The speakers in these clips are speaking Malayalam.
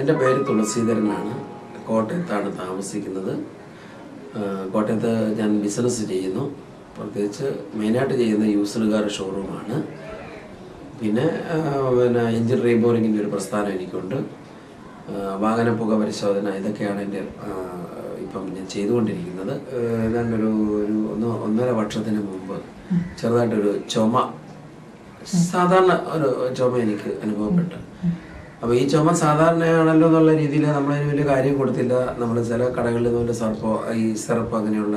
എന്റെ പേര് തുളസീധരനാണ്. കോട്ടയത്താണ് താമസിക്കുന്നത്. കോട്ടയത്ത് ഞാൻ ബിസിനസ് ചെയ്യുന്നു. പ്രത്യേകിച്ച് മെയിനായിട്ട് ചെയ്യുന്ന യൂസ്ഡ് കാർ ഷോറൂമാണ് പിന്നെ പിന്നെ എഞ്ചിൻ റീബോറിങ്ങിന്റെ ഒരു പ്രസ്ഥാനം എനിക്കുണ്ട്. ആ, വാഹന പുക പരിശോധന ഇതൊക്കെയാണ് എന്റെ ഇപ്പം ഞാൻ ചെയ്തുകൊണ്ടിരിക്കുന്നത്. ആ, ഏതാണ്ട് ഒരു ഒരു ഒന്ന് ഒന്നര വർഷത്തിന് മുമ്പ് ചെറുതായിട്ടൊരു ചുമ സാധാരണ ഒരു ചുമ എനിക്ക് അനുഭവപ്പെട്ടു. അപ്പോൾ ഈ ചുമ സാധാരണയാണല്ലോ എന്നുള്ള രീതിയിൽ നമ്മളതിന് വലിയ കാര്യം കൊടുത്തില്ല. നമ്മൾ ചില കടകളിൽ നിന്ന് സർപ്പോ ഈ സിറപ്പ് അങ്ങനെയുള്ള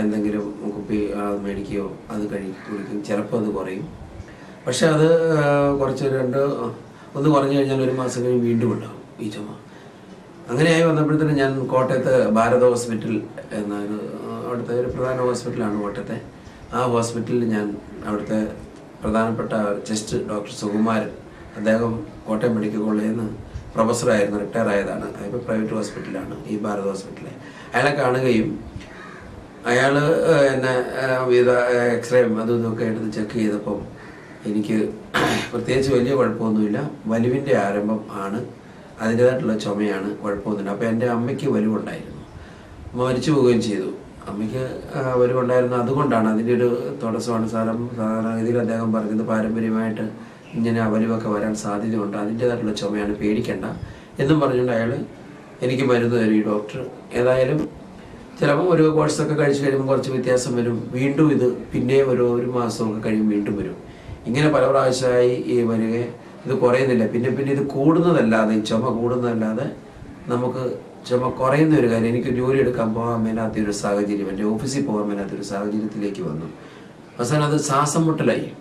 എന്തെങ്കിലും കുപ്പി മേടിക്കുകയോ അത് കഴി കുടിക്കും. ചിലപ്പോൾ അത് കുറയും. പക്ഷെ അത് കുറച്ച് രണ്ട് ഒന്ന് കുറഞ്ഞു കഴിഞ്ഞാൽ ഒരു മാസം കഴിഞ്ഞ് വീണ്ടും ഉണ്ടാവും ഈ ചുമ. അങ്ങനെയായി വന്നപ്പോഴത്തേനും ഞാൻ കോട്ടയത്ത് ഭാരത ഹോസ്പിറ്റൽ എന്നൊരു ഒരു അവിടുത്തെ ഒരു പ്രധാന ഹോസ്പിറ്റലാണ് കോട്ടയത്തെ. ആ ഹോസ്പിറ്റലിൽ ഞാൻ അവിടുത്തെ പ്രധാനപ്പെട്ട ചെസ്റ്റ് ഡോക്ടർ സുകുമാരൻ അദ്ദേഹം കോട്ടയം മെഡിക്കൽ കോളേജിൽ നിന്ന് പ്രൊഫസറായിരുന്നു റിട്ടയർ ആയതാണ്. അതിപ്പോൾ പ്രൈവറ്റ് ഹോസ്പിറ്റലാണ് ഈ ഭാരത് ഹോസ്പിറ്റലിൽ അയാളെ കാണുകയും അയാൾ എന്നെ വിധ എക്സ്റേയും അതും ഇതൊക്കെ എടുത്ത് ചെക്ക് ചെയ്തപ്പം എനിക്ക് പ്രത്യേകിച്ച് വലിയ കുഴപ്പമൊന്നുമില്ല. വലിവിന്റെ ആരംഭം ആണ്. അതിന്റേതായിട്ടുള്ള ചുമയാണ് കുഴപ്പമൊന്നുമില്ല. അപ്പോൾ എന്റെ അമ്മയ്ക്ക് വലിവുണ്ടായിരുന്നു. അമ്മ മരിച്ചു പോവുകയും ചെയ്തു. അമ്മയ്ക്ക് വലിവുണ്ടായിരുന്നു. അതുകൊണ്ടാണ് അതിന്റെ ഒരു തടസ്സമാണ് സാധാരണ സാധാരണഗതിയിൽ അദ്ദേഹം പറഞ്ഞത് പാരമ്പര്യമായിട്ട് ഇങ്ങനെ അവരുമൊക്കെ വരാൻ സാധ്യതയുണ്ട്. അതിന്റേതായിട്ടുള്ള ചുമയാണ് പേടിക്കേണ്ട. എന്നും പറഞ്ഞുകൊണ്ട് അയാൾ എനിക്ക് മരുന്ന് തരും ഈ ഡോക്ടർ ഏതായാലും ചിലപ്പോൾ ഒരു കോഴ്സൊക്കെ കഴിച്ച് കഴിയുമ്പോൾ കുറച്ച് വ്യത്യാസം വരും. വീണ്ടും ഇത് പിന്നെയും ഒരു ഒരു മാസമൊക്കെ കഴിയും വീണ്ടും വരും. ഇങ്ങനെ പല പ്രാവശ്യമായി ഈ വരിക ഇത് കുറയുന്നില്ല. പിന്നെ പിന്നെ ഇത് കൂടുന്നതല്ലാതെ ചുമ കൂടുന്നതല്ലാതെ നമുക്ക് ചുമ കുറയുന്ന ഒരു കാര്യം. എനിക്ക് ജോലി എടുക്കാൻ പോകാൻ മേലാത്ത ഒരു സാഹചര്യം. എന്റെ ഓഫീസിൽ പോകാൻ മേലാത്ത ഒരു സാഹചര്യത്തിലേക്ക് വന്നു. അവസാനം അത് ശ്വാസം മുട്ടലായി.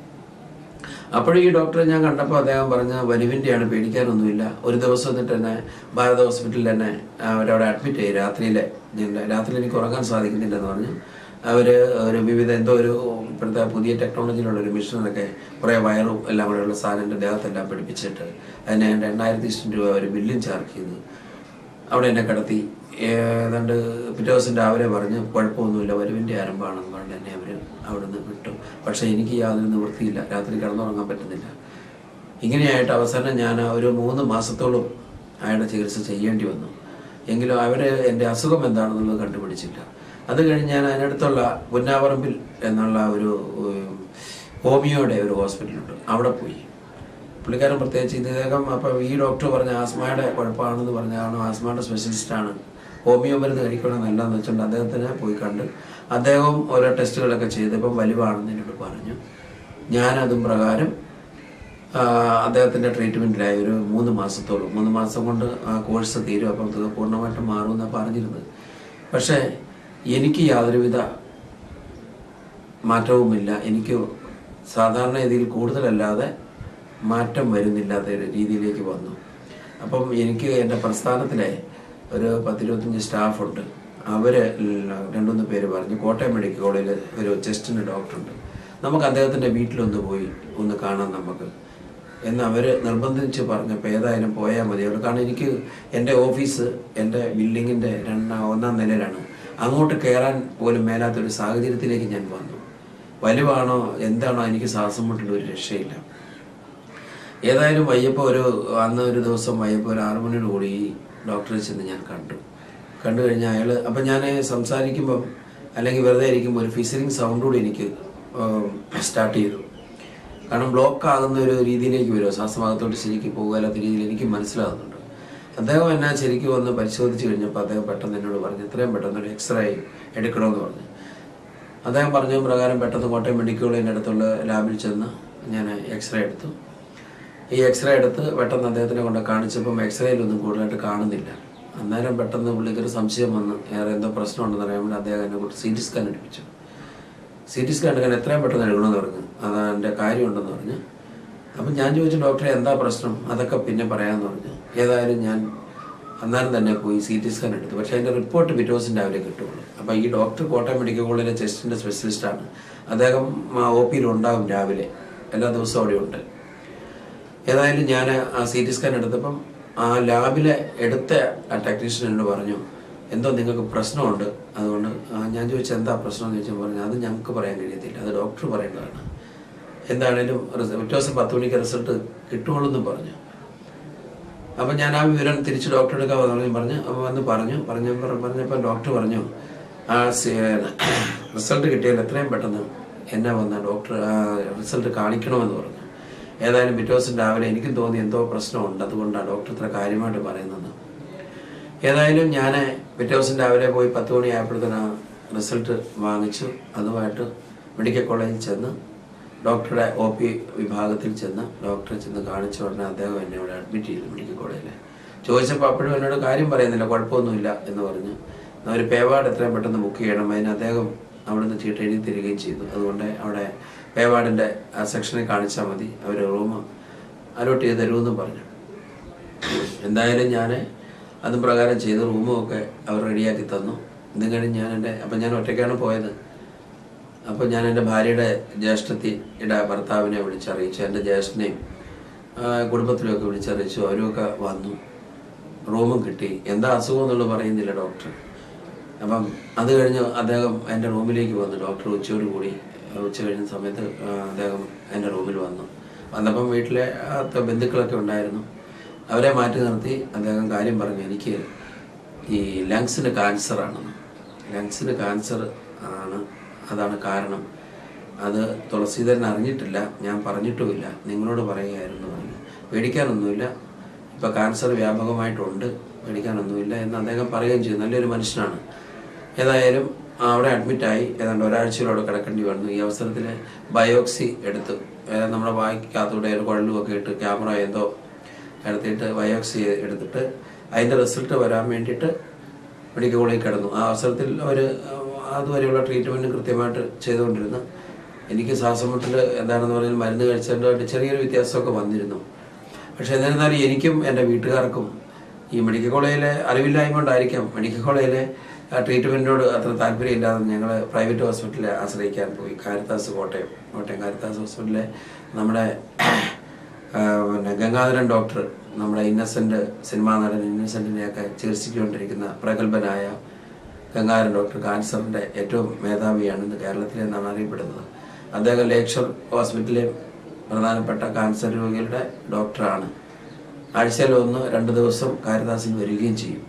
അപ്പോഴും ഈ ഡോക്ടറെ ഞാൻ കണ്ടപ്പോൾ അദ്ദേഹം പറഞ്ഞ വലുവിന്റെയാണ് പേടിക്കാനൊന്നുമില്ല. ഒരു ദിവസം എന്നിട്ട് തന്നെ ഭാരത ഹോസ്പിറ്റലിൽ തന്നെ അവരവിടെ അഡ്മിറ്റ് ചെയ്യും രാത്രിയിലെ ഞാൻ- രാത്രി എനിക്ക് ഉറങ്ങാൻ സാധിക്കുന്നില്ലെന്ന് പറഞ്ഞു അവർ ഒരു വിവിധ എന്തോ ഒരു ഇപ്പോഴത്തെ പുതിയ ടെക്നോളജിയിലുള്ള ഒരു മെഷീനൊക്കെ കുറേ വയറും എല്ലാം കൂടെയുള്ള സാധനം എന്റെ ദേഹത്തെല്ലാം പിടിപ്പിച്ചിട്ട് അതിന് രണ്ടായിരത്തി രൂപ ഒരു ബില്ലും ചാർജ് ചെയ്തു. അവിടെ എന്നെ കിടത്തി. ഏതാണ്ട് പിറ്റേ ദിവസം രാവിലെ പറഞ്ഞ് കുഴപ്പമൊന്നുമില്ല വരുവിന്റെ ആരംഭമാണെന്ന് പറഞ്ഞ് എന്നെ അവർ അവിടെ നിന്ന് വിട്ടു. പക്ഷേ എനിക്ക് യാതൊരു നിവൃത്തിയില്ല. രാത്രി കിടന്നുറങ്ങാൻ പറ്റുന്നില്ല. ഇങ്ങനെയായിട്ട് അവസാനം ഞാൻ ഒരു മൂന്ന് മാസത്തോളം അയാളുടെ ചികിത്സ ചെയ്യേണ്ടി വന്നു. എങ്കിലും അവർ എന്റെ അസുഖം എന്താണെന്നുള്ളത് കണ്ടുപിടിച്ചില്ല. അത് കഴിഞ്ഞ് ഞാൻ അതിനടുത്തുള്ള പുന്നാവറമ്പിൽ എന്നുള്ള ഒരു ഹോമിയോയുടെ ഒരു ഹോസ്പിറ്റലുണ്ട്. അവിടെ പോയി. പുള്ളിക്കാരൻ പ്രത്യേകിച്ച് ഇദ്ദേഹം അപ്പം ഈ ഡോക്ടർ പറഞ്ഞ ആസ്മയുടെ കുഴപ്പമാണെന്ന് പറഞ്ഞാണ് ആസ്മയുടെ സ്പെഷ്യലിസ്റ്റാണ് ഹോമിയോ മരുന്ന് കഴിക്കണം നല്ലതെന്ന് വെച്ചുകൊണ്ട് അദ്ദേഹത്തിനെ പോയി കണ്ട് അദ്ദേഹം ഓരോ ടെസ്റ്റുകളൊക്കെ ചെയ്തപ്പം വലിവാണെന്ന് എന്നോട് പറഞ്ഞു. ഞാനതും പ്രകാരം അദ്ദേഹത്തിന്റെ ട്രീറ്റ്മെന്റിലായി ഒരു മൂന്ന് മാസത്തോളം. മൂന്ന് മാസം കൊണ്ട് ആ കോഴ്സ് തീരും. അപ്പം അത് പൂർണമായിട്ടും മാറുമെന്നാണ് പറഞ്ഞിരുന്നത്. പക്ഷേ എനിക്ക് യാതൊരുവിധ മാറ്റവുമില്ല. എനിക്ക് സാധാരണ രീതിയിൽ കൂടുതലല്ലാതെ മാറ്റം വരുന്നില്ലാത്ത ഒരു രീതിയിലേക്ക് വന്നു. അപ്പം എനിക്ക് എന്റെ പ്രസ്ഥാനത്തിലെ ഒരു പത്തിരുപത്തഞ്ച് സ്റ്റാഫുണ്ട്. അവർ രണ്ടുമൂന്ന് പേര് പറഞ്ഞു കോട്ടയം മെഡിക്കൽ കോളേജിൽ ഒരു ചെസ്റ്റിന് ഡോക്ടറുണ്ട്. നമുക്ക് അദ്ദേഹത്തിന്റെ വീട്ടിലൊന്ന് പോയി ഒന്ന് കാണാം നമുക്ക്. എന്ന് അവർ നിർബന്ധിച്ച് പറഞ്ഞപ്പോൾ ഏതായാലും പോയാൽ മതി. അവർ കാരണം എനിക്ക് എന്റെ ഓഫീസ് എന്റെ ബിൽഡിങ്ങിന്റെ രണ്ടാം ഒന്നാം നിലയിലാണ്. അങ്ങോട്ട് കയറാൻ പോലും മേലാത്തൊരു സാഹചര്യത്തിലേക്ക് ഞാൻ വന്നു. വലുവാണോ എന്താണോ എനിക്ക് ശ്വാസം മുട്ടിൽ ഒരു രക്ഷയില്ല. ഏതായാലും വയ്യപ്പോൾ ഒരു അന്ന് ഒരു ദിവസം വയ്യപ്പോൾ ഒരു ആറു മണിയോട് കൂടി ഈ ഡോക്ടറെ ചെന്ന് ഞാൻ കണ്ടു. കണ്ടു കഴിഞ്ഞാൽ അയാൾ അപ്പം ഞാൻ സംസാരിക്കുമ്പം അല്ലെങ്കിൽ വെറുതെ ഇരിക്കുമ്പോൾ ഒരു ഫിസറിങ് സൗണ്ട് കൂടി എനിക്ക് സ്റ്റാർട്ട് ചെയ്തു. കാരണം ബ്ലോക്ക് ആകുന്ന ഒരു രീതിയിലേക്ക് വരുമോ ശ്വാസഭാഗത്തോട്ട് ശരിക്കും പോകാത്ത രീതിയിൽ എനിക്ക് മനസ്സിലാകുന്നുണ്ട്. അദ്ദേഹം എന്നെ ശരിക്കും വന്ന് പരിശോധിച്ച് കഴിഞ്ഞപ്പോൾ അദ്ദേഹം പെട്ടെന്ന് എന്നോട് പറഞ്ഞു എത്രയും പെട്ടെന്ന് ഒരു എക്സ്റേ എടുക്കണമെന്ന് പറഞ്ഞു. അദ്ദേഹം പറഞ്ഞ പ്രകാരം പെട്ടെന്ന് കോട്ടയം മെഡിക്കൽ കോളേജിന്റെ അടുത്തുള്ള ലാബിൽ ചെന്ന് ഞാൻ എക്സ്റേ എടുത്തു. ഈ എക്സ്റേ എടുത്ത് പെട്ടെന്ന് അദ്ദേഹത്തിനെ കൊണ്ട് കാണിച്ചപ്പം എക്സ്റേയിലൊന്നും കൂടുതലായിട്ട് കാണുന്നില്ല. അന്നേരം പെട്ടെന്ന് പുള്ളിക്കൊരു സംശയം വന്ന് വേറെ എന്തോ പ്രശ്നമുണ്ടെന്ന് അറിയാൻ വേണ്ടി അദ്ദേഹം എന്നെ കൂട്ടി സി ടി സ്കാൻ എടുപ്പിച്ചു. സി ടി സ്കാൻ എടുക്കാൻ എത്രയും പെട്ടെന്ന് എടുക്കണമെന്ന് പറഞ്ഞു. അതാ എന്റെ കാര്യമുണ്ടെന്ന് പറഞ്ഞു. അപ്പം ഞാൻ ചോദിച്ചു ഡോക്ടറെ എന്താ പ്രശ്നം? അതൊക്കെ പിന്നെ പറയാമെന്ന് പറഞ്ഞു. ഏതായാലും ഞാൻ അന്നേരം തന്നെ പോയി സി ടി സ്കാൻ എടുത്തു. പക്ഷേ അതിന്റെ റിപ്പോർട്ട് ദിവസം രാവിലെ കിട്ടുള്ളൂ അപ്പോൾ ഈ ഡോക്ടർ കോട്ടയം മെഡിക്കൽ കോളേജിലെ ചെസ്റ്റിന്റെ സ്പെഷ്യലിസ്റ്റാണ്. അദ്ദേഹം ഒ പിയിലുണ്ടാകും രാവിലെ. എല്ലാ ദിവസവും അവിടെ ഉണ്ട് ഏതായാലും ഞാൻ ആ സി ടി സ്കാൻ എടുത്തപ്പം ആ ലാബിലെ എടുത്ത ആ ടെക്നീഷ്യൻ എന്നോട് പറഞ്ഞു എന്തോ നിങ്ങൾക്ക് പ്രശ്നമുണ്ട്. അതുകൊണ്ട് ഞാൻ ചോദിച്ചാൽ എന്താ പ്രശ്നം എന്ന് ചോദിച്ചാൽ പറഞ്ഞു അത് ഞങ്ങൾക്ക് പറയാൻ കഴിയത്തില്ല അത് ഡോക്ടർ പറയേണ്ടതാണ്. എന്താണേലും പിറ്റേ ദിവസം പത്ത് മണിക്ക് റിസൾട്ട് കിട്ടുള്ളൂ എന്ന് പറഞ്ഞു. അപ്പം ഞാൻ ആ വിവരം തിരിച്ച് ഡോക്ടർ എടുക്കാൻ പറഞ്ഞു പറഞ്ഞു അപ്പോൾ വന്ന് പറഞ്ഞു പറഞ്ഞു പറഞ്ഞപ്പോൾ ഡോക്ടർ പറഞ്ഞു ആ റിസൾട്ട് കിട്ടിയാൽ എത്രയും പെട്ടെന്ന് എന്നെ വന്ന ഡോക്ടർ റിസൾട്ട് കാണിക്കണമെന്ന് പറഞ്ഞു. ഏതായാലും പിറ്റേ രാവിലെ എനിക്കും തോന്നി എന്തോ പ്രശ്നമുണ്ട്. അതുകൊണ്ടാണ് ഡോക്ടർ ഇത്ര കാര്യമായിട്ട് പറയുന്നത്. ഏതായാലും ഞാൻ പിറ്റേ ദിവസം രാവിലെ പോയി പത്ത് മണിയായപ്പോഴത്തേന് ആ റിസൾട്ട് വാങ്ങിച്ചു അതുമായിട്ട് മെഡിക്കൽ കോളേജിൽ ചെന്ന് ഡോക്ടറുടെ ഒ പി വിഭാഗത്തിൽ ചെന്ന് ഡോക്ടറെ ചെന്ന് കാണിച്ച ഉടനെ അദ്ദേഹം എന്നെ ഇവിടെ അഡ്മിറ്റ് ചെയ്തു മെഡിക്കൽ കോളേജിൽ. ചോദിച്ചപ്പോൾ അപ്പോഴും എന്നോട് കാര്യം പറയുന്നില്ല കുഴപ്പമൊന്നുമില്ല എന്ന് പറഞ്ഞ് ഒരു പേവാർഡ് എത്രയും പെട്ടെന്ന് ബുക്ക് ചെയ്യണം. അതിന് അദ്ദേഹം അവിടുന്ന് ചീട്ട് എഴുതി തരികയും ചെയ്തു. അതുകൊണ്ട് അവിടെ പേവാർഡിന്റെ ആ സെക്ഷനിൽ കാണിച്ചാൽ മതി. അവർ റൂം അലോട്ട് ചെയ്ത് തരുമെന്നും പറഞ്ഞു. എന്തായാലും ഞാൻ അതും പ്രകാരം ചെയ്ത് റൂമും ഒക്കെ അവർ റെഡിയാക്കി തന്നു. ഇതും കഴിഞ്ഞ് ഞാൻ എന്റെ അപ്പം ഞാൻ ഒറ്റയ്ക്കാണ് പോയത്. അപ്പോൾ ഞാൻ എന്റെ ഭാര്യയുടെ ജ്യേഷ്ഠത്തിയുടെ ഭർത്താവിനെ വിളിച്ചറിയിച്ചു. എന്റെ ജ്യേഷ്ഠനെയും കുടുംബത്തിലുമൊക്കെ വിളിച്ചറിയിച്ചു. അവരുമൊക്കെ വന്നു. റൂമും കിട്ടി. എന്താ അസുഖം എന്നുള്ളത് പറയുന്നില്ല ഡോക്ടർ. അപ്പം അത് കഴിഞ്ഞ് അദ്ദേഹം എന്റെ റൂമിലേക്ക് വന്നു. ഡോക്ടർ ഉച്ചയോട് കൂടി ഉച്ച കഴിഞ്ഞ സമയത്ത് അദ്ദേഹം എന്റെ റൂമിൽ വന്നു. വന്നപ്പം വീട്ടിലെ ബന്ധുക്കളൊക്കെ ഉണ്ടായിരുന്നു. അവരെ മാറ്റി നിർത്തി അദ്ദേഹം കാര്യം പറഞ്ഞു എനിക്ക് ഈ ലങ്സിന് ആണ് ലങ്സിന് കാൻസർ ആണ് അതാണ് കാരണം. അത് തുളസീധരൻ അറിഞ്ഞിട്ടില്ല ഞാൻ പറഞ്ഞിട്ടുമില്ല നിങ്ങളോട് പറയുകയായിരുന്നു പറഞ്ഞു പേടിക്കാനൊന്നുമില്ല ഇപ്പോൾ ക്യാൻസർ വ്യാപകമായിട്ടുണ്ട് പേടിക്കാനൊന്നുമില്ല എന്ന് അദ്ദേഹം പറയുകയും ചെയ്തു. നല്ലൊരു മനുഷ്യനാണ്. ഏതായാലും അവിടെ അഡ്മിറ്റായി ഏതാണ്ട് ഒരാഴ്ചയിലൂടെ കിടക്കേണ്ടി വന്നു. ഈ അവസരത്തിൽ ബയോക്സി എടുത്തു. നമ്മുടെ വായിക്കകത്തൂടെ ഒരു കുഴലുമൊക്കെ ഇട്ട് ക്യാമറ എന്തോ എടുത്തിട്ട് ബയോക്സി എടുത്തിട്ട് അതിന്റെ റിസൾട്ട് വരാൻ വേണ്ടിയിട്ട് മെഡിക്കൽ കോളേജിൽ കിടന്നു. ആ അവസരത്തിൽ അവർ അതുവരെയുള്ള ട്രീറ്റ്മെന്റ് കൃത്യമായിട്ട് ചെയ്തുകൊണ്ടിരുന്നു. എനിക്ക് ശ്വാസമുട്ടിൽ എന്താണെന്ന് പറഞ്ഞാൽ മരുന്ന് കഴിച്ചതിന്റെ ചെറിയൊരു വ്യത്യാസമൊക്കെ വന്നിരുന്നു. പക്ഷേ എന്നിരുന്നാലും എനിക്കും എന്റെ വീട്ടുകാർക്കും ഈ മെഡിക്കൽ കോളേജിലെ അറിവില്ലായ്മ കൊണ്ടായിരിക്കാം മെഡിക്കൽ കോളേജിലെ ട്രീറ്റ്മെന്റിനോട് അത്ര താല്പര്യമില്ലാതെ ഞങ്ങൾ പ്രൈവറ്റ് ഹോസ്പിറ്റലിൽ ആശ്രയിക്കാൻ പോയി. കാരിത്താസ് കോട്ടയം കോട്ടയം കാരിത്താസ് ഹോസ്പിറ്റലിലെ നമ്മുടെ പിന്നെ ഗംഗാധരൻ ഡോക്ടർ നമ്മുടെ ഇന്നസെന്റ് സിനിമാ നടൻ ഇന്നസെന്റിനെയൊക്കെ ചികിത്സിച്ചുകൊണ്ടിരിക്കുന്ന പ്രഗത്ഭനായ ഗംഗാധരൻ ഡോക്ടർ കാൻസറിന്റെ ഏറ്റവും മേധാവിയാണ് ഇന്ന് കേരളത്തിലെ എന്നാണ് അറിയപ്പെടുന്നത്. അദ്ദേഹം ലേക്ഷർ ഹോസ്പിറ്റലിലെ പ്രധാനപ്പെട്ട കാൻസർ രോഗികളുടെ ഡോക്ടറാണ് ആഴ്ചയിൽ ഒന്ന് രണ്ട് ദിവസം കാരിദാസിൽ വരികയും ചെയ്യും.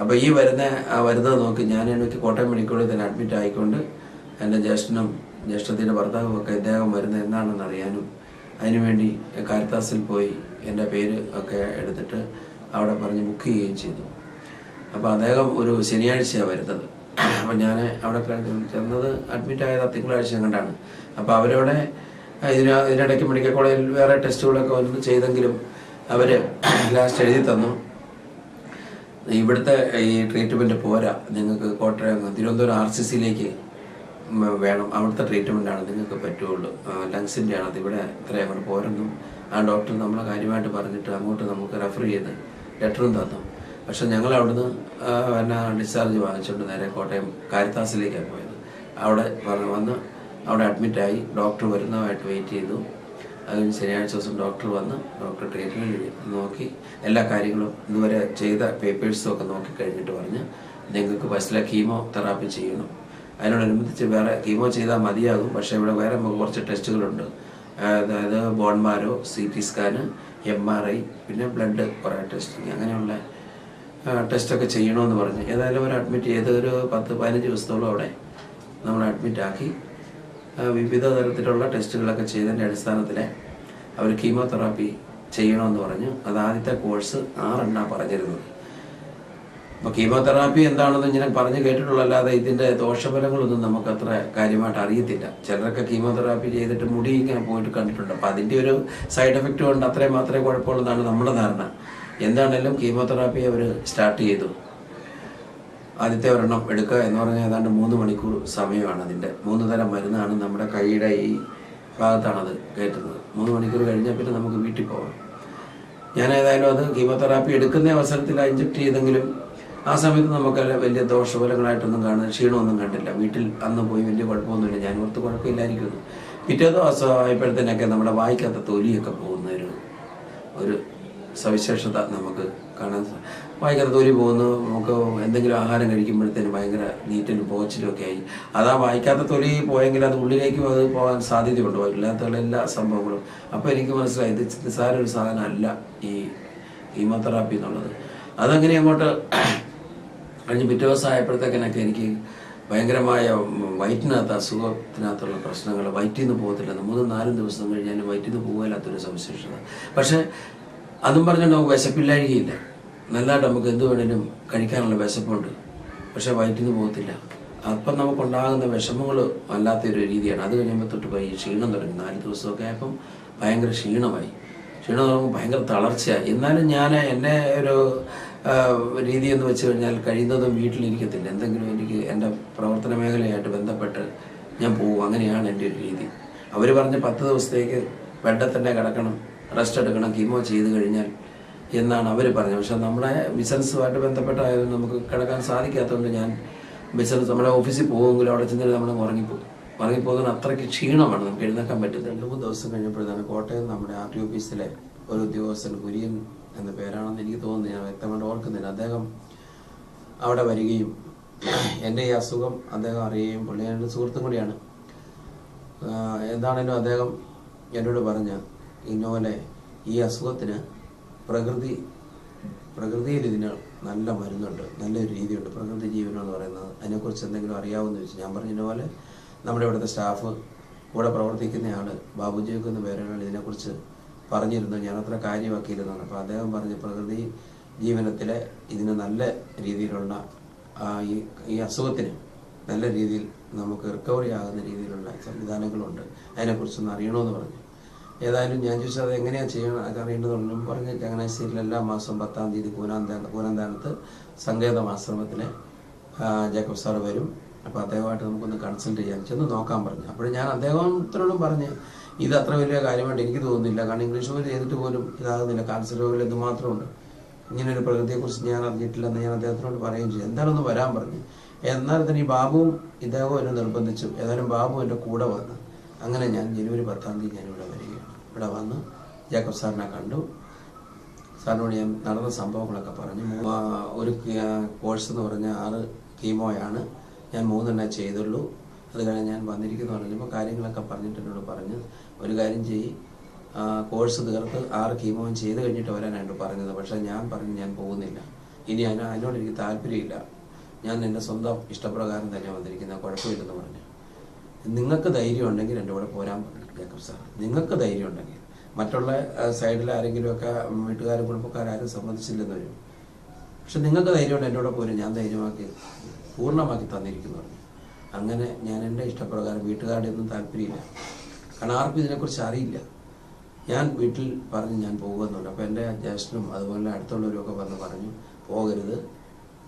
അപ്പോൾ ഈ വരുന്ന വരുന്നത് നോക്കി ഞാൻ എനിക്ക് കോട്ടയം മെഡിക്കൽ കോളേജിൽ തന്നെ അഡ്മിറ്റ് ആയിക്കൊണ്ട് എന്റെ ജ്യേഷ്ഠനും ജ്യേഷ്ഠത്തിന്റെ ഭർത്താവും ഒക്കെ ഇദ്ദേഹം വരുന്നത് എന്താണെന്ന് അറിയാനും അതിനുവേണ്ടി കാരിത്താസിൽ പോയി എന്റെ പേര് ഒക്കെ എടുത്തിട്ട് അവിടെ പറഞ്ഞ് ബുക്ക് ചെയ്യുകയും ചെയ്തു. അപ്പോൾ അദ്ദേഹം ഒരു ശനിയാഴ്ചയാണ് വരുന്നത്. അപ്പോൾ ഞാൻ അവിടെ ചെന്നത് അഡ്മിറ്റ് ആയത് തിങ്കളാഴ്ച കണ്ടാണ്. അപ്പോൾ അവരവിടെ ഇതിന് ഇതിനിടയ്ക്ക് മെഡിക്കൽ കോളേജിൽ വേറെ ടെസ്റ്റുകളൊക്കെ ഒന്ന് ചെയ്തെങ്കിലും അവർ ലാസ്റ്റ് എഴുതി തന്നു. ഇവിടുത്തെ ഈ ട്രീറ്റ്മെന്റ് പോരാ. നിങ്ങൾക്ക് കോട്ടയം തിരുവനന്തപുരം ആർ സി സിയിലേക്ക് വേണം. അവിടുത്തെ ട്രീറ്റ്മെന്റാണ് നിങ്ങൾക്ക് പറ്റുള്ളൂ. ലങ്സിന്റെ ആണ് അതിവിടെ ഇത്രയും അങ്ങോട്ട് പോരെന്നും ആ ഡോക്ടർ നമ്മളെ കാര്യമായിട്ട് പറഞ്ഞിട്ട് അങ്ങോട്ട് നമുക്ക് റെഫർ ചെയ്ത് ലെറ്ററും തന്നു. പക്ഷെ ഞങ്ങൾ അവിടുന്ന് പിന്നെ ഡിസ്ചാർജ് വാങ്ങിച്ചുകൊണ്ട് നേരെ കോട്ടയം കാരിത്താസിലേക്കാണ് പോയത്. അവിടെ വന്ന് അവിടെ അഡ്മിറ്റായി ഡോക്ടർ വരുന്നതായിട്ട് വെയിറ്റ് ചെയ്തു. അത് കഴിഞ്ഞ് ശനിയാഴ്ച ദിവസം ഡോക്ടർ വന്ന് ഡോക്ടർ ട്രീറ്റ്മെന്റ് നോക്കി എല്ലാ കാര്യങ്ങളും ഇതുവരെ ചെയ്ത പേപ്പേഴ്സും ഒക്കെ നോക്കി കഴിഞ്ഞിട്ട് പറഞ്ഞ് നിങ്ങൾക്ക് ബസ്സിലെ കീമോ തെറാപ്പി ചെയ്യണം. അതിനോടനുബന്ധിച്ച് വേറെ കീമോ ചെയ്താൽ മതിയാകും. പക്ഷേ ഇവിടെ വേറെ കുറച്ച് ടെസ്റ്റുകളുണ്ട് അതായത് bone marrow C T scan M R I പിന്നെ ബ്ലഡ് കുറേ ടെസ്റ്റിങ് അങ്ങനെയുള്ള ടെസ്റ്റൊക്കെ ചെയ്യണമെന്ന് പറഞ്ഞ്. ഏതായാലും അവർ അഡ്മിറ്റ് ചെയ്ത് ഒരു പത്ത് പതിനഞ്ച് ദിവസത്തോളം അവിടെ നമ്മൾ അഡ്മിറ്റ് ആക്കി. വിവിധ തരത്തിലുള്ള ടെസ്റ്റുകളൊക്കെ ചെയ്തതിന്റെ അടിസ്ഥാനത്തിൽ അവർ കീമോതെറാപ്പി ചെയ്യണമെന്ന് പറഞ്ഞു. അത് ആദ്യത്തെ കോഴ്സ് ആറെണ്ണാണ് പറഞ്ഞിരുന്നത്. അപ്പോൾ കീമോതെറാപ്പി എന്താണെന്ന് ഞാൻ പറഞ്ഞു കേട്ടിട്ടുള്ളല്ലാതെ ഇതിന്റെ ദോഷഫലങ്ങളൊന്നും നമുക്ക് അത്ര കാര്യമായിട്ട് അറിയത്തില്ല. ചിലരൊക്കെ കീമോതെറാപ്പി ചെയ്തിട്ട് മുടി ഇങ്ങനെ പോയിട്ട് കണ്ടിട്ടുണ്ട്. അപ്പോൾ അതിന്റെ ഒരു സൈഡ് എഫക്റ്റ് കൊണ്ട് അത്രയും മാത്രമേ കുഴപ്പമുള്ളതാണ് നമ്മുടെ ധാരണ. എന്താണെങ്കിലും കീമോതെറാപ്പി അവർ സ്റ്റാർട്ട് ചെയ്തു. ആദ്യത്തെ ഒരെണ്ണം എടുക്കുക എന്ന് പറഞ്ഞാൽ ഏതാണ്ട് മൂന്ന് മണിക്കൂർ സമയമാണ് അതിന്റെ. മൂന്ന് തരം മരുന്നാണ് നമ്മുടെ കൈയുടെ ഈ ഭാഗത്താണ് അത് കയറ്റുന്നത്. മൂന്ന് മണിക്കൂർ കഴിഞ്ഞാൽ പിന്നെ നമുക്ക് വീട്ടിൽ പോകാം. ഞാൻ ഏതായാലും അത് കീമോതെറാപ്പി എടുക്കുന്ന അവസരത്തിൽ ഇഞ്ചക്ട് ചെയ്തെങ്കിലും ആ സമയത്ത് നമുക്ക് വലിയ ദോഷഫലങ്ങളായിട്ടൊന്നും കാണുന്ന ക്ഷീണമൊന്നും കണ്ടില്ല. വീട്ടിൽ അന്ന് പോയി വലിയ കുഴപ്പമൊന്നുമില്ല. ഞാൻ ഓർത്ത് കുഴപ്പമില്ലായിരിക്കുന്നു. പിറ്റേ ദിവസം ആയപ്പോഴത്തേനൊക്കെ നമ്മുടെ വായിക്കാത്ത തൊലിയൊക്കെ പോകുന്ന ഒരു ഒരു സവിശേഷത നമുക്ക് കാണാൻ ഭയങ്കര തൊലി പോകുന്നു. നമുക്ക് എന്തെങ്കിലും ആഹാരം കഴിക്കുമ്പോഴത്തേനും ഭയങ്കര നീറ്റലും പോച്ചിലും ഒക്കെ ആയി. അതാ വായിക്കാത്ത തൊലി പോയെങ്കിൽ അത് ഉള്ളിലേക്കും അത് പോകാൻ സാധ്യതയുണ്ട്. ഇല്ലാത്തുള്ള എല്ലാ സംഭവങ്ങളും. അപ്പോൾ എനിക്ക് മനസ്സിലായി ഇത് നിസ്സാര ഒരു സാധനമല്ല ഈ കീമോതെറാപ്പി എന്നുള്ളത്. അതങ്ങനെ അങ്ങോട്ട് കഴിഞ്ഞ് പിറ്റേ ദിവസം ആയപ്പോഴത്തേക്കിനൊക്കെ എനിക്ക് ഭയങ്കരമായ വയറ്റിനകത്ത് അസുഖത്തിനകത്തുള്ള പ്രശ്നങ്ങൾ വയറ്റിൽ നിന്ന് പോകത്തില്ല മൂന്നും നാലും ദിവസം കഴിഞ്ഞാൽ വയറ്റിൽ നിന്ന് പോകാത്തൊരു സവിശേഷത. പക്ഷേ അതും പറഞ്ഞുണ്ടാവും വിശപ്പില്ലാഴികയില്ല നല്ലതായിട്ട് നമുക്ക് എന്ത് വേണേലും കഴിക്കാനുള്ള വിശപ്പുണ്ട്. പക്ഷെ വയറ്റിൽ പോകത്തില്ല. അപ്പം നമുക്കുണ്ടാകുന്ന വിഷമങ്ങൾ വല്ലാത്തൊരു രീതിയാണ്. അത് കഴിയുമ്പോൾ തൊട്ട് പോയി ക്ഷീണം തുടങ്ങി. നാല് ദിവസമൊക്കെ ആയപ്പം ഭയങ്കര ക്ഷീണമായി. ക്ഷീണം തുടങ്ങുമ്പോൾ ഭയങ്കര തളർച്ചയായി. എന്നാലും ഞാൻ എന്റെ ഒരു രീതി എന്ന് വെച്ച് കഴിഞ്ഞാൽ കഴിയുന്നതും വീട്ടിലിരിക്കത്തില്ല. എന്തെങ്കിലും എനിക്ക് എന്റെ പ്രവർത്തന മേഖലയായിട്ട് ബന്ധപ്പെട്ട് ഞാൻ പോകും അങ്ങനെയാണ് എന്റെ ഒരു രീതി. അവർ പറഞ്ഞ് പത്ത് ദിവസത്തേക്ക് ബെഡിൽ തന്നെ കിടക്കണം റെസ്റ്റ് എടുക്കണം കീമോ ചെയ്ത് കഴിഞ്ഞാൽ എന്നാണ് അവർ പറഞ്ഞത്. പക്ഷെ നമ്മുടെ ബിസിനസ്സുമായിട്ട് ബന്ധപ്പെട്ടായതുകൊണ്ട് നമുക്ക് കിടക്കാൻ സാധിക്കാത്തതുകൊണ്ട് ഞാൻ ബിസിനസ് നമ്മുടെ ഓഫീസിൽ പോകുമെങ്കിലും അവിടെ ചെന്നിട്ട് നമ്മൾ ഉറങ്ങിപ്പോകും. ഉറങ്ങിപ്പോകുന്ന അത്രയ്ക്ക് ക്ഷീണമാണ് നമുക്ക് എഴുന്നേക്കാൻ പറ്റുന്നത്. രണ്ട് മൂന്ന് ദിവസം കഴിഞ്ഞപ്പോഴാണ് കോട്ടയം നമ്മുടെ ആർ ടി ഓഫീസിലെ ഒരു ഉദ്യോഗസ്ഥൻ കുര്യൻ എന്ന പേരാണെന്ന് എനിക്ക് തോന്നുന്നു. ഞാൻ വ്യക്തമായിട്ട് ഓർക്കുന്നില്ല. അദ്ദേഹം അവിടെ വരികയും എന്റെ ഈ അസുഖം അദ്ദേഹം അറിയുകയും പുള്ളി എന്റെ സുഹൃത്തും കൂടിയാണ്. എന്താണേലും അദ്ദേഹം എന്നോട് പറഞ്ഞ ഇന്നോലെ ഈ അസുഖത്തിന് പ്രകൃതി പ്രകൃതിയിൽ ഇതിന് നല്ല മരുന്നുണ്ട് നല്ലൊരു രീതിയുണ്ട്. പ്രകൃതി ജീവനം എന്ന് പറയുന്നത് അതിനെക്കുറിച്ച് എന്തെങ്കിലും അറിയാവുമെന്ന് ചോദിച്ചു. ഞാൻ പറഞ്ഞ പോലെ നമ്മുടെ ഇവിടുത്തെ സ്റ്റാഫ് കൂടെ പ്രവർത്തിക്കുന്ന ആൾ ബാബുജിയൊക്കെ എന്ന പേരാണ് ഇതിനെക്കുറിച്ച് പറഞ്ഞിരുന്നു അത്ര കാര്യമാക്കിയിരുന്നതാണ്. അപ്പോൾ അദ്ദേഹം പറഞ്ഞ പ്രകൃതി ജീവനത്തിലെ ഇതിന് നല്ല രീതിയിലുള്ള ഈ ഈ അസുഖത്തിന് നല്ല രീതിയിൽ നമുക്ക് റിക്കവറി ആകുന്ന രീതിയിലുള്ള സംവിധാനങ്ങളുണ്ട്. അതിനെക്കുറിച്ചൊന്ന് അറിയണമെന്ന് പറഞ്ഞു. ഏതായാലും ഞാൻ ചോദിച്ചത് അത് എങ്ങനെയാണ് ചെയ്യണം? അത് അറിയേണ്ടതുണ്ടെന്നും പറഞ്ഞ് ചങ്ങനാശ്ശേരിയിൽ എല്ലാ മാസവും പത്താം തീയതി കൂനാന്താ കൂനാന്താനത്ത് സങ്കേതം ആശ്രമത്തിലെ ജേക്കബ് സാർ വരും. അപ്പോൾ അദ്ദേഹമായിട്ട് നമുക്കൊന്ന് കൺസൾട്ട് ചെയ്യാൻ ചെന്ന് നോക്കാൻ പറഞ്ഞു. അപ്പോൾ ഞാൻ അദ്ദേഹത്തിനോടും പറഞ്ഞ് ഇത് അത്ര വലിയ കാര്യമായിട്ട് എനിക്ക് തോന്നുന്നില്ല. കാരണം ഇംഗ്ലീഷ് പോലെ ചെയ്തിട്ട് പോലും ഇതാകുന്നില്ല. കാൻസർ രോഗികൾ എന്തുമാത്രമുണ്ട് ഇങ്ങനെ ഒരു പ്രകൃതിയെക്കുറിച്ച് ഞാൻ അറിഞ്ഞിട്ടില്ലെന്ന് ഞാൻ അദ്ദേഹത്തിനോട് പറയുകയും ചെയ്തു. എന്തായാലും വരാൻ പറഞ്ഞു. എന്നാൽ തന്നെ ഈ ബാബുവും ഇദ്ദേഹവും എന്നെ നിർബന്ധിച്ചു. ഏതായാലും ബാബു എന്റെ കൂടെ വന്ന്. അങ്ങനെ ഞാൻ ജനുവരി പത്താം തീയതി ഞാൻ ഇവിടെ വന്ന് ജേക്കബ് സാറിനെ കണ്ടു. സാറിനോട് ഞാൻ നടന്ന സംഭവങ്ങളൊക്കെ പറഞ്ഞു. ഒരു കോഴ്സ് എന്ന് പറഞ്ഞാൽ ആറ് കീമോയാണ് ഞാൻ മൂന്നെണ്ണേ ചെയ്തുള്ളൂ. അത് കഴിഞ്ഞ് ഞാൻ വന്നിരിക്കുന്നു പറഞ്ഞപ്പോൾ കാര്യങ്ങളൊക്കെ പറഞ്ഞിട്ട് എന്നോട് പറഞ്ഞ് ഒരു കാര്യം ചെയ്യ്. കോഴ്സ് തീർത്ത് ആറ് കീമോയും ചെയ്ത് കഴിഞ്ഞിട്ട് വരാനായിട്ട് പറഞ്ഞത്. പക്ഷേ ഞാൻ പറഞ്ഞു ഞാൻ പോകുന്നില്ല. ഇനി അതിന് അതിനോട് എനിക്ക് താല്പര്യമില്ല. ഞാൻ എന്റെ സ്വന്തം ഇഷ്ടപ്രകാരം തന്നെ വന്നിരിക്കുന്ന കുഴപ്പമില്ലെന്ന് പറഞ്ഞു. നിങ്ങൾക്ക് ധൈര്യം ഉണ്ടെങ്കിൽ എന്റെ കൂടെ പോരാൻ പറഞ്ഞു ജേക്കബ് സാർ നിങ്ങൾക്ക് ധൈര്യം ഉണ്ടെങ്കിൽ. മറ്റുള്ള സൈഡിൽ ആരെങ്കിലുമൊക്കെ വീട്ടുകാരും കുടുംബക്കാരും സമ്മതിച്ചില്ലെന്ന് വരും പക്ഷെ നിങ്ങൾക്ക് ധൈര്യമുണ്ട് എന്റെ കൂടെ പോരും ഞാൻ ധൈര്യമാക്കി പൂർണമാക്കി തന്നിരിക്കുന്നു പറഞ്ഞു അങ്ങനെ ഞാൻ എന്റെ ഇഷ്ടപ്രകാരം വീട്ടുകാരുടെ ഒന്നും താല്പര്യമില്ല. കാരണം ആർക്കും ഇതിനെക്കുറിച്ച് അറിയില്ല. ഞാൻ വീട്ടിൽ പറഞ്ഞ് ഞാൻ പോകുമെന്നുണ്ട്. അപ്പോൾ എന്റെ ജ്യേഷ്ഠനും അതുപോലെ അടുത്തുള്ളവരും ഒക്കെ വന്ന് പറഞ്ഞു പോകരുത്.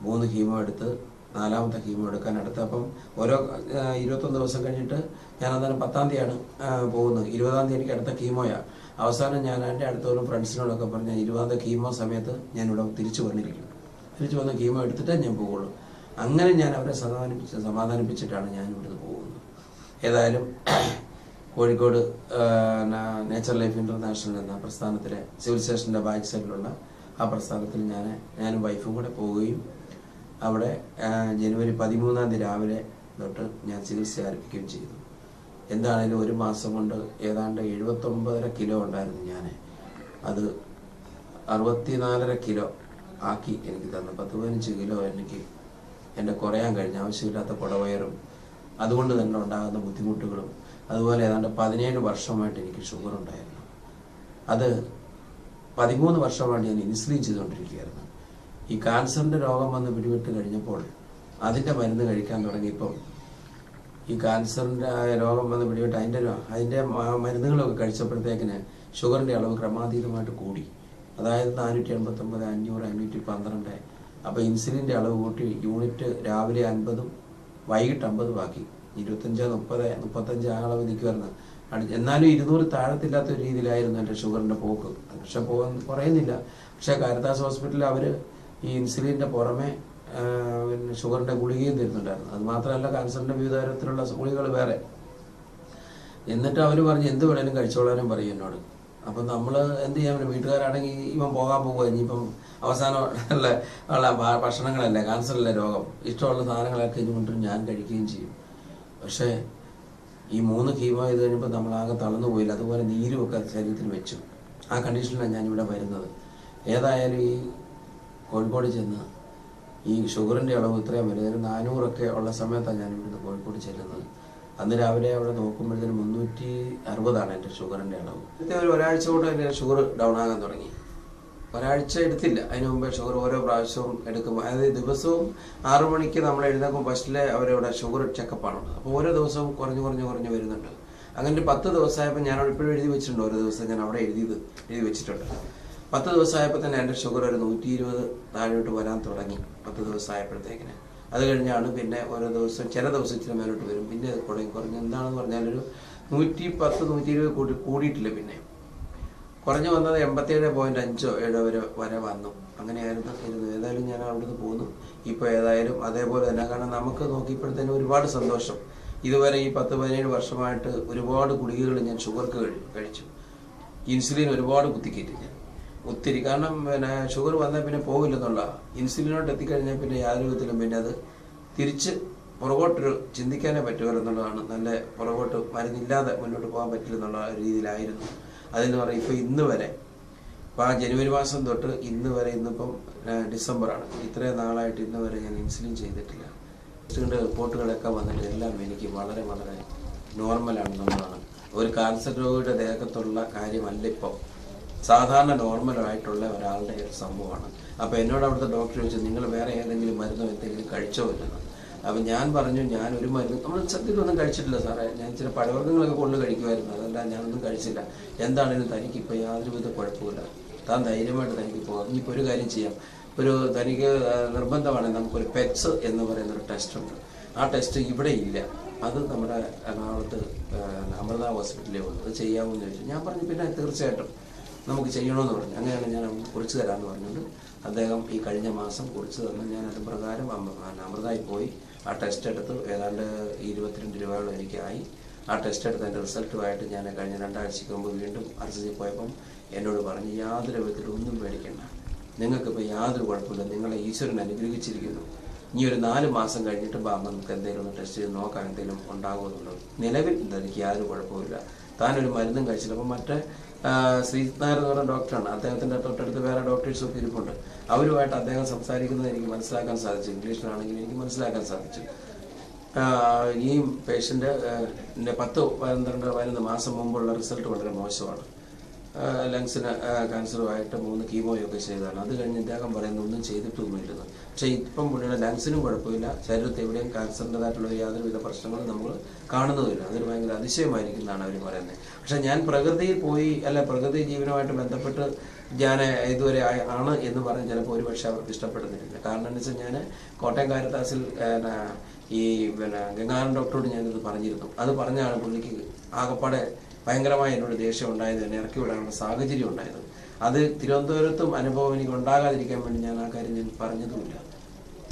മൂന്ന് കീമോ എടുത്ത് നാലാമത്തെ കീമോ എടുക്കാൻ അടുത്ത് അപ്പം ഓരോ ഇരുപത്തൊന്ന് ദിവസം കഴിഞ്ഞിട്ട് ഞാൻ അന്നേരം പത്താം തീയതിയാണ് പോകുന്നത്. ഇരുപതാം തീയതി എനിക്ക് അടുത്ത കീമോയാണ് അവസാനം ഞാൻ എന്റെ അടുത്തോളം ഫ്രണ്ട്സിനോടൊക്കെ പറഞ്ഞ ഇരുപതാം തീയതി കീമോ സമയത്ത് ഞാൻ ഇവിടെ തിരിച്ചു വന്നിരിക്കും തിരിച്ചു വന്ന കീമോ എടുത്തിട്ടേ ഞാൻ പോകുള്ളൂ അങ്ങനെ ഞാൻ അവരെ സമാധാനിപ്പിച്ച് സമാധാനിപ്പിച്ചിട്ടാണ് ഞാൻ ഇവിടുന്ന് പോകുന്നത്. ഏതായാലും കോഴിക്കോട് നേച്ചർ ലൈഫ് ഇന്റർനാഷണൽ എന്ന പ്രസ്ഥാനത്തിലെ സിവിൽ സ്റ്റേഷന്റെ ബാക്ക് സൈഡിലുള്ള ആ പ്രസ്ഥാനത്തിൽ ഞാൻ ഞാനും വൈഫും കൂടെ പോവുകയും അവിടെ ജനുവരി പതിമൂന്നാം തീയതി രാവിലെ തൊട്ട് ഞാൻ ചികിത്സ ആരംഭിക്കുകയും ചെയ്തു. എന്താണേലും ഒരു മാസം കൊണ്ട് ഏതാണ്ട് എഴുപത്തൊമ്പതര കിലോ ഉണ്ടായിരുന്നു ഞാൻ അത് അറുപത്തിനാലര കിലോ ആക്കി എനിക്ക് തന്നു. പത്ത് പതിനഞ്ച് കിലോ എനിക്ക് എന്റെ കുറയാൻ കഴിഞ്ഞ. ആവശ്യമില്ലാത്ത കുടവയറും അതുകൊണ്ട് തന്നെ ഉണ്ടാകുന്ന ബുദ്ധിമുട്ടുകളും അതുപോലെ ഏതാണ്ട് പതിനേഴ് വർഷമായിട്ട് എനിക്ക് ഷുഗർ ഉണ്ടായിരുന്നു അത് പതിമൂന്ന് വർഷമായിട്ട് ഞാൻ ഇൻസുലിൻ ചെയ്തുകൊണ്ടിരിക്കുകയായിരുന്നു. ഈ കാൻസറിന്റെ രോഗം വന്ന് പിടിപെട്ട് കഴിഞ്ഞപ്പോൾ അതിന്റെ മരുന്ന് കഴിക്കാൻ തുടങ്ങിയപ്പോൾ ഈ കാൻസറിന്റെ രോഗം വന്ന് പിടിപെട്ട് അതിന്റെ അതിന്റെ മരുന്നുകളൊക്കെ കഴിച്ചപ്പോഴത്തേക്കിന് ഷുഗറിന്റെ അളവ് ക്രമാതീതമായിട്ട് കൂടി. അതായത് നാനൂറ്റി എൺപത്തൊമ്പത് അഞ്ഞൂറ് അഞ്ഞൂറ്റി പന്ത്രണ്ട് അപ്പോൾ ഇൻസുലിന്റെ അളവ് കൂട്ടി യൂണിറ്റ് രാവിലെ അൻപതും വൈകിട്ട് അമ്പതും ആക്കി. ഇരുപത്തഞ്ച് മുപ്പത് മുപ്പത്തഞ്ച് ആ അളവ് നിൽക്കുമായിരുന്നു എന്നാലും ഇരുന്നൂറ് താഴത്തില്ലാത്ത ഒരു രീതിയിലായിരുന്നു എന്റെ ഷുഗറിന്റെ പോക്ക്. പക്ഷെ പോകുന്ന കുറയുന്നില്ല. പക്ഷേ കാരിത്താസ് ഹോസ്പിറ്റലിൽ അവർ ഈ ഇൻസുലിന്റെ പുറമെ പിന്നെ ഷുഗറിന്റെ ഗുളികയും തരുന്നുണ്ടായിരുന്നു. അത് മാത്രമല്ല ക്യാൻസറിന്റെ വിവിധ തരത്തിലുള്ള ഗുളികൾ വേറെ. എന്നിട്ട് അവർ പറഞ്ഞ് എന്ത് വേണേലും കഴിച്ചോളാനും പറയും എന്നോട്. അപ്പം നമ്മൾ എന്ത് ചെയ്യാൻ പറ്റും? വീട്ടുകാരാണെങ്കിൽ ഇവൻ പോകാൻ പോകുക ഇനിയിപ്പം അവസാനം ഉള്ള ഭക്ഷണങ്ങളല്ലേ ക്യാൻസറല്ലേ രോഗം. ഇഷ്ടമുള്ള സാധനങ്ങളൊക്കെ ഇതുകൊണ്ടും ഞാൻ കഴിക്കുകയും ചെയ്യും. പക്ഷേ ഈ മൂന്ന് കീമോ ചെയ്ത് കഴിഞ്ഞപ്പോൾ നമ്മളാകെ തളർന്നു പോയില്ല. അതുപോലെ നീരുമൊക്കെ ശരീരത്തിൽ വെച്ചു. ആ കണ്ടീഷനിലാണ് ഞാനിവിടെ വരുന്നത്. ഏതായാലും ഈ കോഴിക്കോട് ചെന്ന് ഈ ഷുഗറിന്റെ അളവ് ഇത്രയും വരും. ഒരു നാനൂറൊക്കെ ഉള്ള സമയത്താണ് ഞാൻ ഇവിടുന്ന് കോഴിക്കോട് ചെല്ലുന്നത്. അന്ന് രാവിലെ അവിടെ നോക്കുമ്പോഴത്തേന് മുന്നൂറ്റി അറുപതാണ് എന്റെ ഷുഗറിന്റെ അളവ്. ഒരു ഒരാഴ്ച കൊണ്ട് എന്റെ ഷുഗർ ഡൗൺ ആകാൻ തുടങ്ങി. ഒരാഴ്ച എടുത്തില്ല. അതിന് മുമ്പേ ഷുഗർ ഓരോ പ്രാവശ്യവും എടുക്കുമ്പോൾ അതായത് ദിവസവും ആറു മണിക്ക് നമ്മൾ എഴുന്നേക്കും ഫസ്റ്റിലെ അവരവിടെ ഷുഗർ ചെക്കപ്പാണ് അപ്പോൾ ഓരോ ദിവസവും കുറഞ്ഞു കുറഞ്ഞു കുറഞ്ഞ് വരുന്നുണ്ട്. അങ്ങനെ പത്ത് ദിവസമായപ്പോൾ ഞാൻ ഇപ്പോഴും എഴുതി വെച്ചിട്ടുണ്ട്. ഓരോ ദിവസം ഞാൻ അവിടെ എഴുതിയത് എഴുതി വെച്ചിട്ടുണ്ട്. പത്ത് ദിവസമായപ്പോൾ തന്നെ എന്റെ ഷുഗർ ഒരു നൂറ്റി ഇരുപത് താഴോട്ട് വരാൻ തുടങ്ങി പത്ത് ദിവസമായപ്പോഴത്തേക്കിന്. അത് കഴിഞ്ഞാണ് പിന്നെ ഓരോ ദിവസം ചില ദിവസം ഇച്ചിരി മേലോട്ട് വരും. പിന്നെ കുറയും കുറഞ്ഞ് എന്താണെന്ന് പറഞ്ഞാൽ ഒരു നൂറ്റി പത്ത് നൂറ്റി ഇരുപത് കൂടി കൂടിയിട്ടില്ല പിന്നെ. കുറഞ്ഞു വന്നത് എൺപത്തിയേഴ് പോയിന്റ് അഞ്ചോ ഏഴോ വരെ വരെ വന്നു. അങ്ങനെയായിരുന്നു ഇരുന്നു ഏതായാലും ഞാൻ അവിടുന്ന് പോന്നു. ഇപ്പോൾ ഏതായാലും അതേപോലെ തന്നെ. കാരണം നമുക്ക് നോക്കിയപ്പോഴത്തേനും ഒരുപാട് സന്തോഷം. ഇതുവരെ ഈ പത്ത് പതിനേഴ് വർഷമായിട്ട് ഒരുപാട് ഗുളികകൾ ഞാൻ ഷുഗർക്ക് കഴിച്ചു. ഇൻസുലിൻ ഒരുപാട് കുത്തിക്കേറ്റി ഞാൻ. ഒത്തിരി. കാരണം പിന്നെ ഷുഗർ വന്നാൽ പിന്നെ പോകില്ലെന്നുള്ള ഇൻസുലിനോട്ട് എത്തിക്കഴിഞ്ഞാൽ പിന്നെ യാതൊരു പിന്നെ അത് തിരിച്ച് പുറകോട്ടൊരു ചിന്തിക്കാനേ പറ്റുമല്ലെന്നുള്ളതാണ് നല്ല പുറകോട്ട് മരുന്നില്ലാതെ മുന്നോട്ട് പോകാൻ പറ്റില്ലെന്നുള്ള രീതിയിലായിരുന്നു. അതെന്ന് പറയും ഇപ്പോൾ ഇന്ന് വരെ. ഇപ്പം ആ ജനുവരി മാസം തൊട്ട് ഇന്ന് വരെ ഇന്നിപ്പം ഡിസംബറാണ്. ഇത്രയും നാളായിട്ട് ഇന്ന് വരെ ഞാൻ ഇൻസുലിൻ ചെയ്തിട്ടില്ല. ടെസ്റ്റിന്റെ റിപ്പോർട്ടുകളൊക്കെ വന്നിട്ട് എല്ലാം എനിക്ക് വളരെ വളരെ നോർമലാണെന്നുള്ളതാണ്. ഒരു കാൻസർ രോഗിയുടെ ദേഹത്തുള്ള കാര്യമല്ല ഇപ്പോൾ സാധാരണ നോർമലായിട്ടുള്ള ഒരാളുടെ ഒരു സംഭവമാണ്. അപ്പോൾ എന്നോട് അവിടുത്തെ ഡോക്ടർ ചോദിച്ചു നിങ്ങൾ വേറെ ഏതെങ്കിലും മരുന്നോ എന്തെങ്കിലും കഴിച്ചോ ഇല്ലെന്ന് അപ്പം ഞാൻ പറഞ്ഞു ഞാൻ ഒരു മരുന്ന് നമ്മൾ സത്യത്തിലൊന്നും കഴിച്ചിട്ടില്ല സാറേ. ഞാൻ ചില പഴവർഗങ്ങളൊക്കെ കൊണ്ട് കഴിക്കുമായിരുന്നു. അതല്ല ഞാനൊന്നും കഴിച്ചില്ല. എന്താണെങ്കിലും തനിക്ക് ഇപ്പോൾ യാതൊരുവിധ കുഴപ്പമില്ല താൻ ധൈര്യമായിട്ട് തനിക്ക് പോകാം. ഇനിയിപ്പോൾ ഒരു കാര്യം ചെയ്യാം. ഒരു തനിക്ക് നിർബന്ധമാണ് നമുക്കൊരു പെറ്റ്സ് എന്ന് പറയുന്ന ഒരു ടെസ്റ്റ് ഉണ്ട്. ആ ടെസ്റ്റ് ഇവിടെ ഇല്ല. അത് നമ്മുടെ എറണാകുളത്ത് അമൃത ഹോസ്പിറ്റലിൽ ഉണ്ട് അത് ചെയ്യാമെന്ന് ചോദിച്ചു. ഞാൻ പറഞ്ഞു പിന്നെ തീർച്ചയായിട്ടും. നമുക്ക് ചെയ്യണമെന്ന് പറഞ്ഞു. അങ്ങനെയാണ് ഞാൻ കുറിച്ച് തരാമെന്ന് പറഞ്ഞുകൊണ്ട് അദ്ദേഹം ഈ കഴിഞ്ഞ മാസം കുറിച്ച് തന്നു ഞാൻ അത് പ്രകാരം അമൃതായി പോയി. ആ ടെസ്റ്റ് എടുത്ത് ഏതാണ്ട് ഇരുപത്തിരണ്ട് രൂപയോളം എനിക്കായി ആ ടെസ്റ്റ് എടുത്ത് എന്റെ റിസൾട്ടുമായിട്ട് ഞാൻ കഴിഞ്ഞ രണ്ടാഴ്ചയ്ക്ക് മുമ്പ് വീണ്ടും ആർ സി പോയപ്പം എന്നോട് പറഞ്ഞു യാതൊരു വിധത്തിലും ഒന്നും പേടിക്കണ്ട. നിങ്ങൾക്കിപ്പോൾ യാതൊരു കുഴപ്പമില്ല. നിങ്ങളെ ഈശ്വരൻ അനുഗ്രഹിച്ചിരിക്കുന്നു. ഇനി ഒരു നാല് മാസം കഴിഞ്ഞിട്ട് ബാ നമുക്ക് എന്തെങ്കിലും ഒന്ന് ടെസ്റ്റ് ചെയ്ത് നോക്കാൻ എന്തെങ്കിലും ഉണ്ടാകുമെന്നുള്ളത് നിലവിൽ എനിക്ക് യാതൊരു കുഴപ്പമില്ല താനൊരു മരുന്നും കഴിച്ചില്ല. അപ്പം മറ്റേ ആ, ശ്രീനായർ എന്ന് പറഞ്ഞ ഡോക്ടറാണ്. അദ്ദേഹത്തിന്റെ തൊട്ടടുത്ത് വേറെ ഡോക്ടേഴ്സ് ഒക്കെ ഇരിപ്പുണ്ട്. അവരുമായിട്ട് അദ്ദേഹം സംസാരിക്കുന്നത് എനിക്ക് മനസ്സിലാക്കാൻ സാധിച്ചു. ഇംഗ്ലീഷിലാണെങ്കിൽ എനിക്ക് മനസ്സിലാക്കാൻ സാധിച്ചു. ഈ പേഷ്യന്റ് പത്ത് പന്ത്രണ്ട് പതിനൊന്ന് മാസം മുമ്പുള്ള റിസൾട്ട് വളരെ മോശമാണ്. ലങ്സിന് ക്യാൻസറുമായിട്ട് മൂന്ന് കീമോയൊക്കെ ചെയ്തതാണ്. അത് കഴിഞ്ഞ് ഇദ്ദേഹം പറയുന്ന ഒന്നും ചെയ്തിട്ടൊന്നുമില്ലെന്ന് പക്ഷേ ഇപ്പം പുള്ളിയുടെ ലങ്സിനും കുഴപ്പമില്ല. ശരീരത്തിൽ എവിടെയും ക്യാൻസറിന്റെതായിട്ടുള്ള യാതൊരുവിധ പ്രശ്നങ്ങളും നമ്മൾ കാണുന്നതുമില്ല. അതൊരു ഭയങ്കര അതിശയമായിരിക്കും എന്നാണ് അവർ പറയുന്നത്. പക്ഷേ ഞാൻ പ്രകൃതിയിൽ പോയി അല്ല പ്രകൃതി ജീവനുമായിട്ട് ബന്ധപ്പെട്ട് ഞാൻ ഇതുവരെ ആണ് എന്ന് പറഞ്ഞ് ചിലപ്പോൾ ഒരു പക്ഷേ അവർക്ക് ഇഷ്ടപ്പെടുന്നില്ല. കാരണം എന്ന് വെച്ചാൽ ഞാൻ കോട്ടയം കാരത്താസിൽ ഈ പിന്നെ ഗംഗാനൻ ഡോക്ടറോട് ഞാനിത് പറഞ്ഞിരുന്നു. അത് പറഞ്ഞാണ് പുള്ളിക്ക് ആകപ്പാടെ ഭയങ്കരമായ എന്നോട് ദേഷ്യം ഉണ്ടായത് എന്നെ ഇറക്കി വിടാനുള്ള സാഹചര്യം ഉണ്ടായത്. അത് തിരുവനന്തപുരത്തും അനുഭവം എനിക്ക് ഉണ്ടാകാതിരിക്കാൻ വേണ്ടി ഞാൻ ആ കാര്യം ഞാൻ പറഞ്ഞതുമില്ല.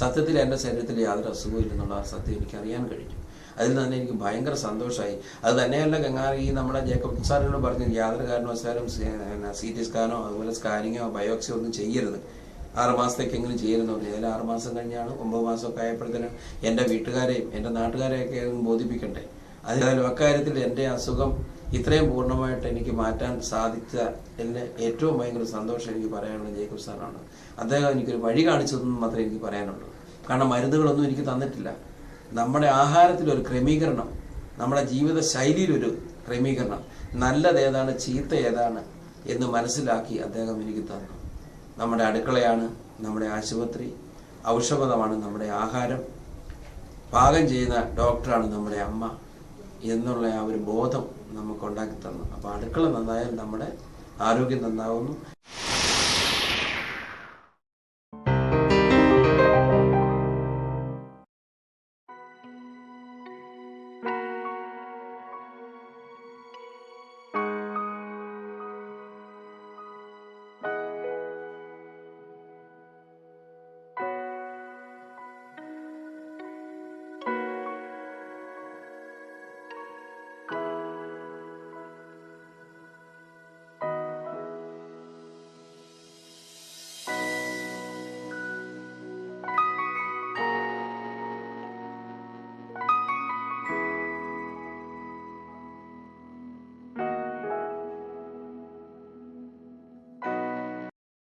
സത്യത്തിൽ എന്റെ ശരീരത്തിൽ യാതൊരു അസുഖവും ഇല്ലെന്നുള്ള ആ സത്യം എനിക്ക് അറിയാൻ കഴിഞ്ഞു. അതിൽ തന്നെ എനിക്ക് ഭയങ്കര സന്തോഷമായി. അത് തന്നെയല്ല ഗംഗാർ ഈ നമ്മുടെ ജേക്കബ് സാറിനോട് പറഞ്ഞു യാതൊരു കാരണവശാലും സി ടി സ്കാനോ അതുപോലെ സ്കാനിങ്ങോ ബയോപ്സിയോ ഒന്നും ചെയ്യരുത്. ആറ് മാസത്തേക്കെങ്കിലും പറഞ്ഞു. അതിൽ ആറ് മാസം കഴിഞ്ഞാണ് ഒമ്പത് മാസമൊക്കെ ആയപ്പോഴത്തേനും എന്റെ വീട്ടുകാരെയും എന്റെ നാട്ടുകാരെയൊക്കെ ബോധിപ്പിക്കണ്ടേ. അതിനാലും അക്കാര്യത്തിൽ എന്റെ അസുഖം ഇത്രയും പൂർണമായിട്ട് എനിക്ക് മാറ്റാൻ സാധിച്ച എന്നെ ഏറ്റവും ഭയങ്കര സന്തോഷം എനിക്ക് പറയാനുള്ളത് ജേക്കബ് സാറാണ്. അദ്ദേഹം എനിക്കൊരു വഴി കാണിച്ചതെന്ന് മാത്രമേ എനിക്ക് പറയാനുള്ളൂ. കാരണം മരുന്നുകളൊന്നും എനിക്ക് തന്നിട്ടില്ല. നമ്മുടെ ആഹാരത്തിലൊരു ക്രമീകരണം നമ്മുടെ ജീവിത ശൈലിയിലൊരു ക്രമീകരണം. നല്ലത് ഏതാണ് ചീത്ത ഏതാണ് എന്ന് മനസ്സിലാക്കി അദ്ദേഹം എനിക്ക് തന്നു. നമ്മുടെ അടുക്കളയാണ് നമ്മുടെ ആശുപത്രി ഔഷധമാണ് നമ്മുടെ ആഹാരം പാകം ചെയ്യുന്ന ഡോക്ടറാണ് നമ്മുടെ അമ്മ എന്നുള്ള ആ ഒരു ബോധം നമുക്ക് ഉണ്ടാക്കി തന്നു. അപ്പോൾ അടുക്കള നന്നായാൽ നമ്മുടെ ആരോഗ്യം നന്നാവുന്നു.